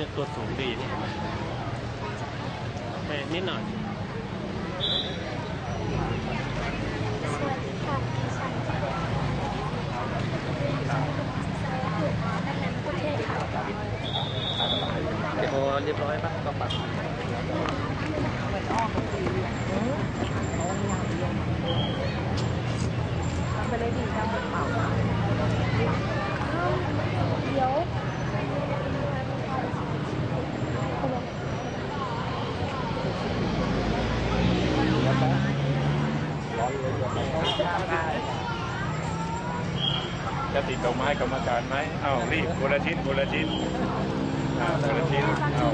เป็นตัวสูงดีนี่ไปนิดหน่อย สวัสดีค่ะดิฉันดังนั้นประเทศค่ะเดี๋ยวเรียบร้อยปะก็ปัด ไปเลยดีจังเปล่า เดี๋ยว จะติดดอกไม้กรรมการไหม เอารีบคนละชิ้นคนละชิ้นอ่าคนละชิ้นเอา